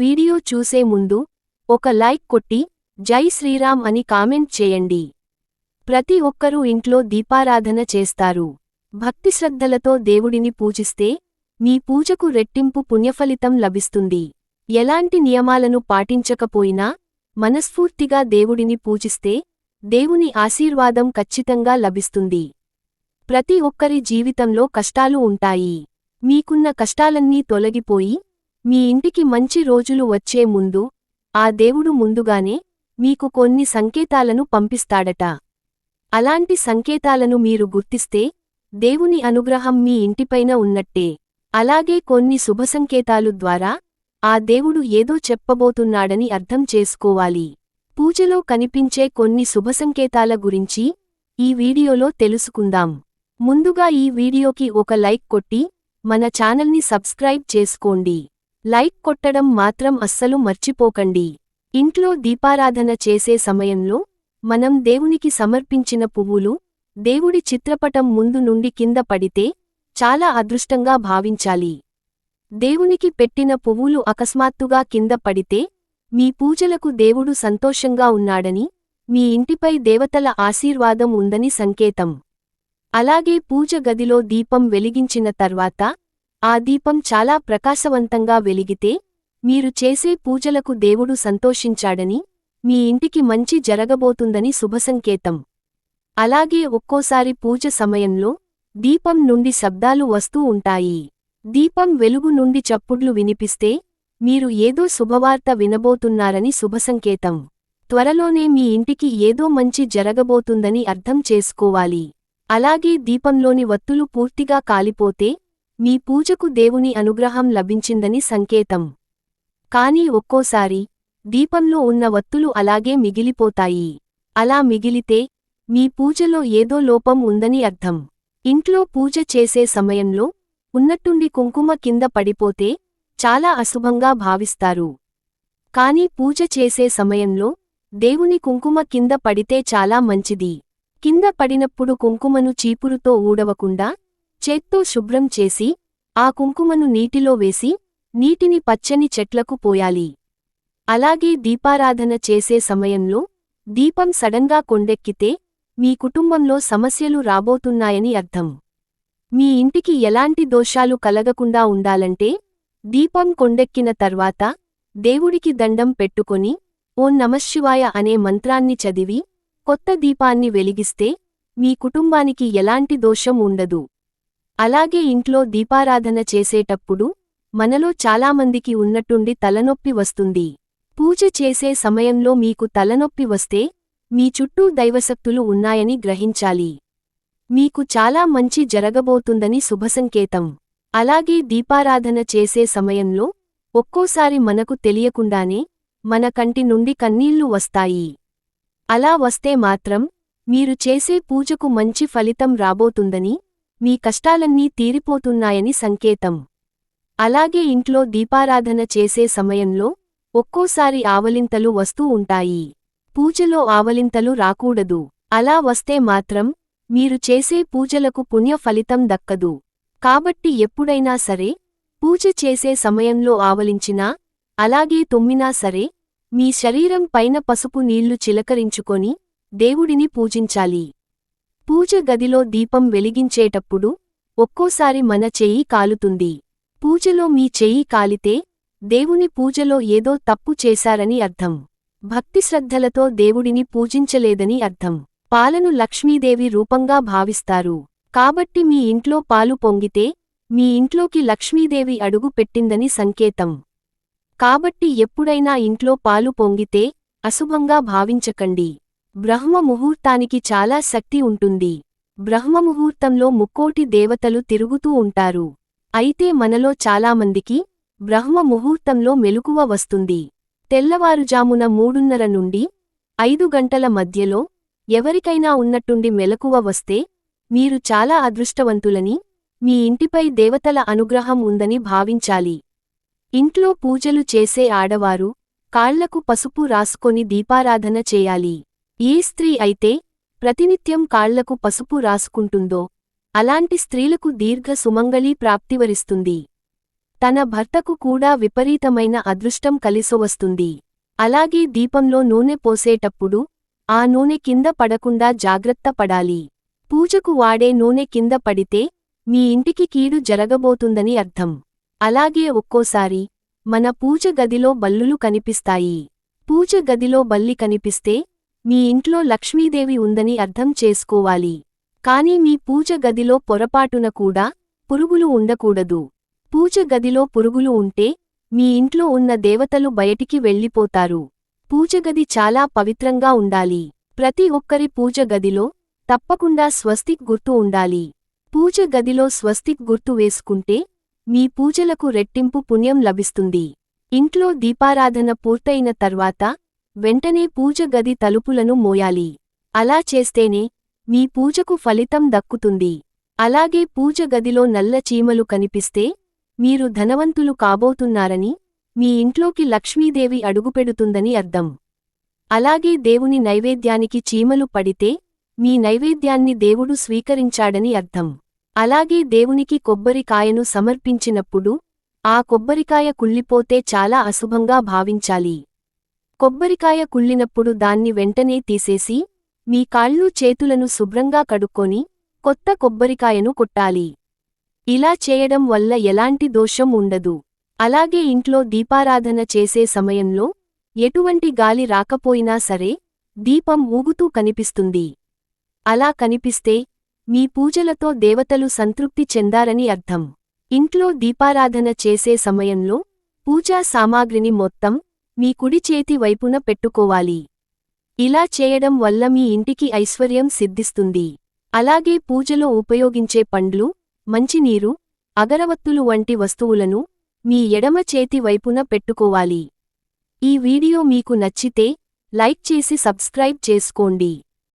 Video చూసే ముందు ఒక లైక్ కొట్టి జై శ్రీరామ్ అని కామెంట్ చేయండి. ప్రతి ఒక్కరూ ఇంట్లో దీపారాధన చేస్తారు. భక్తిశ్రద్ధలతో దేవుడిని పూజిస్తే మీ పూజకు రెట్టింపు పుణ్యఫలితం లభిస్తుంది. ఎలాంటి నియమాలను పాటించకపోయినా మనస్ఫూర్తిగా దేవుడిని పూజిస్తే దేవుని ఆశీర్వాదం ఖచ్చితంగా లభిస్తుంది. ప్రతి ఒక్కరి జీవితంలో కష్టాలు ఉంటాయి. మీకున్న కష్టాలన్నీ తొలగిపోయి మీ ఇంటికి మంచి రోజులు వచ్చే ముందు ఆ దేవుడు ముందుగానే మీకు కొన్ని సంకేతాలను పంపిస్తాడట. అలాంటి సంకేతాలను మీరు గుర్తిస్తే దేవుని అనుగ్రహం మీ ఇంటిపైన ఉన్నట్టే. అలాగే కొన్ని శుభసంకేతాలు ద్వారా ఆ దేవుడు ఏదో చెప్పబోతున్నాడని అర్థం చేసుకోవాలి. పూజలో కనిపించే కొన్ని శుభసంకేతాల గురించి ఈ వీడియోలో తెలుసుకుందాం. ముందుగా ఈ వీడియోకి ఒక లైక్ కొట్టి మన ఛానల్ని సబ్స్క్రైబ్ చేసుకోండి. లైక్ కొట్టడం మాత్రం అస్సలు మర్చిపోకండి. ఇంట్లో దీపారాధన చేసే సమయంలో మనం దేవునికి సమర్పించిన పువ్వులు దేవుడి చిత్రపటం ముందు నుండి కింద పడితే చాలా అదృష్టంగా భావించాలి. దేవునికి పెట్టిన పువ్వులు అకస్మాత్తుగా కింద పడితే మీ పూజలకు దేవుడు సంతోషంగా ఉన్నాడని మీ ఇంటిపై దేవతల ఆశీర్వాదం ఉందని సంకేతం. అలాగే పూజ గదిలో దీపం వెలిగించిన తర్వాత ఆ దీపం చాలా ప్రకాశవంతంగా వెలిగితే మీరు చేసే పూజలకు దేవుడు సంతోషించాడని మీ ఇంటికి మంచి జరగబోతుందని శుభసంకేతం. అలాగే ఒక్కోసారి పూజ సమయంలో దీపం నుండి శబ్దాలు వస్తూ ఉంటాయి. దీపం వెలుగు నుండి చప్పుడ్లు వినిపిస్తే మీరు ఏదో శుభవార్త వినబోతున్నారని శుభసంకేతం. త్వరలోనే మీ ఇంటికి ఏదో మంచి జరగబోతుందని అర్థం చేసుకోవాలి. అలాగే దీపంలోని వత్తులు పూర్తిగా కాలిపోతే మీ పూజకు దేవుని అనుగ్రహం లభించిందని సంకేతం. కాని ఒక్కోసారి దీపంలో ఉన్న వత్తులు అలాగే మిగిలిపోతాయి. అలా మిగిలితే మీ పూజలో ఏదో లోపం ఉందని అర్థం. ఇంట్లో పూజ చేసే సమయంలో ఉన్నట్టుండి కుంకుమ కింద పడిపోతే చాలా అశుభంగా భావిస్తారు. కాని పూజ చేసే సమయంలో దేవుని కుంకుమ కింద పడితే చాలా మంచిది. కింద పడినప్పుడు కుంకుమను చీపురుతో ఊడవకుండా చేత్తో శుభ్రం చేసి ఆ కుంకుమను నీటిలో వేసి నీటిని పచ్చని చెట్లకు పోయాలి. అలాగే దీపారాధన చేసే సమయంలో దీపం సడన్గా కొండెక్కితే మీ కుటుంబంలో సమస్యలు రాబోతున్నాయని అర్థం. మీ ఇంటికి ఎలాంటి దోషాలు కలగకుండా ఉండాలంటే దీపం కొండెక్కిన తర్వాత దేవుడికి దండం పెట్టుకొని ఓం నమశివాయ అనే మంత్రాన్ని చదివి కొత్త దీపాన్ని వెలిగిస్తే మీ కుటుంబానికి ఎలాంటి దోషం ఉండదు. అలాగే ఇంట్లో దీపారాధన చేసేటప్పుడు మనలో చాలామందికి ఉన్నట్టుండి తలనొప్పి వస్తుంది. పూజ చేసే సమయంలో మీకు తలనొప్పి వస్తే మీ చుట్టూ దైవశక్తులు ఉన్నాయని గ్రహించాలి. మీకు చాలా మంచి జరగబోతుందని శుభసంకేతం. అలాగే దీపారాధన చేసే సమయంలో ఒక్కోసారి మనకు తెలియకుండానే మన కంటి నుండి కన్నీళ్ళు వస్తాయి. అలా వస్తే మాత్రం మీరు చేసే పూజకు మంచి ఫలితం రాబోతుందని మీ కష్టాలన్నీ తీరిపోతున్నాయని సంకేతం. అలాగే ఇంట్లో దీపారాధన చేసే సమయంలో ఒక్కోసారి ఆవలింతలు వస్తూ ఉంటాయి. పూజలో ఆవలింతలు రాకూడదు. అలా వస్తే మాత్రం మీరు చేసే పూజలకు పుణ్య ఫలితం దక్కదు. కాబట్టి ఎప్పుడైనా సరే పూజ చేసే సమయంలో ఆవలించినా అలాగే తుమ్మినా సరే మీ శరీరం పైన పసుపు నీళ్ళు చిలకరించుకొని దేవుడిని పూజించాలి. పూజ గదిలో దీపం వెలిగించేటప్పుడు ఒక్కోసారి మన చెయ్యి కాలుతుంది. పూజలో మీ చెయ్యి కాలితే దేవుని పూజలో ఏదో తప్పు చేశారని అర్థం. భక్తిశ్రద్ధలతో దేవుడిని పూజించలేదని అర్థం. పాలను లక్ష్మీదేవి రూపంగా భావిస్తారు. కాబట్టి మీ ఇంట్లో పాలు పొంగితే మీ ఇంట్లోకి లక్ష్మీదేవి అడుగు పెట్టిందని సంకేతం. కాబట్టి ఎప్పుడైనా ఇంట్లో పాలు పొంగితే అశుభంగా భావించకండి. బ్రహ్మ ముహూర్తానికి చాలా శక్తి ఉంటుంది. బ్రహ్మముహూర్తంలో ముక్కోటి దేవతలు తిరుగుతూ ఉంటారు. అయితే మనలో చాలామందికి బ్రహ్మ ముహూర్తంలో మెలుకువ వస్తుంది. తెల్లవారుజామున మూడున్నర నుండి ఐదు గంటల మధ్యలో ఎవరికైనా ఉన్నట్టుండి మెలకువ వస్తే మీరు చాలా అదృష్టవంతులని మీ ఇంటిపై దేవతల అనుగ్రహం ఉందని భావించాలి. ఇంట్లో పూజలు చేసే ఆడవారు కాళ్ళకు పసుపు రాసుకొని దీపారాధన చేయాలి. ఏ స్త్రీ అయితే ప్రతినిత్యం కాళ్ళకు పసుపు రాసుకుంటుందో అలాంటి స్త్రీలకు దీర్ఘ సుమంగళీ ప్రాప్తివరిస్తుంది. తన భర్తకు కూడా విపరీతమైన అదృష్టం కలిసొవస్తుంది. అలాగే దీపంలో నూనె పోసేటప్పుడు ఆ నూనె కింద పడకుండా జాగ్రత్త పడాలి. పూజకు వాడే నూనె కింద పడితే మీ ఇంటికి కీడు జరగబోతుందని అర్థం. అలాగే ఒక్కోసారి మన పూజ గదిలో బల్లులు కనిపిస్తాయి. పూజ గదిలో బల్లి కనిపిస్తే మీ ఇంట్లో లక్ష్మీదేవి ఉందని అర్థం చేసుకోవాలి. కాని మీ పూజ గదిలో పొరపాటున కూడా పురుగులు ఉండకూడదు. పూజ గదిలో పురుగులు ఉంటే మీ ఇంట్లో ఉన్న దేవతలు బయటికి వెళ్ళిపోతారు. పూజగది చాలా పవిత్రంగా ఉండాలి. ప్రతి ఒక్కరి పూజ గదిలో తప్పకుండా స్వస్తిక్ గుర్తు ఉండాలి. పూజ గదిలో స్వస్తిక్ గుర్తు వేసుకుంటే మీ పూజలకు రెట్టింపు పుణ్యం లభిస్తుంది. ఇంట్లో దీపారాధన పూర్తయిన తర్వాత వెంటనే పూజ గది తలుపులను మోయాలి. అలా చేస్తేనే మీ పూజకు ఫలితం దక్కుతుంది. అలాగే పూజ గదిలో నల్ల చీమలు కనిపిస్తే మీరు ధనవంతులు కాబోతున్నారని మీ ఇంట్లోకి లక్ష్మీదేవి అడుగుపెడుతుందని అర్థం. అలాగే దేవుని నైవేద్యానికి చీమలు పడితే మీ నైవేద్యాన్ని దేవుడు స్వీకరించాడని అర్థం. అలాగే దేవునికి కొబ్బరికాయను సమర్పించినప్పుడు ఆ కొబ్బరికాయ కుళ్ళిపోతే చాలా అశుభంగా భావించాలి. కొబ్బరికాయ కుళ్ళినప్పుడు దాన్ని వెంటనే తీసేసి మీ కాళ్ళు చేతులను శుభ్రంగా కడుక్కొని కొత్త కొబ్బరికాయను కొట్టాలి. ఇలా చేయడం వల్ల ఎలాంటి దోషం ఉండదు. అలాగే ఇంట్లో దీపారాధన చేసే సమయంలో ఎటువంటి గాలి రాకపోయినా సరే దీపం ఊగుతూ కనిపిస్తుంది. అలా కనిపిస్తే మీ పూజలతో దేవతలు సంతృప్తి చెందారని అర్థం. ఇంట్లో దీపారాధన చేసే సమయంలో పూజా సామాగ్రిని మొత్తం మీ కుడి చేతి వైపున పెట్టుకోవాలి. ఇలా చేయడం వల్ల మీ ఇంటికి ఐశ్వర్యం సిద్ధిస్తుంది. అలాగే పూజలో ఉపయోగించే పండ్లు మంచినీరు అగరవత్తులు వంటి వస్తువులను మీ ఎడమ చేతి వైపున పెట్టుకోవాలి. ఈ వీడియో మీకు నచ్చితే లైక్ చేసి సబ్స్క్రైబ్ చేసుకోండి.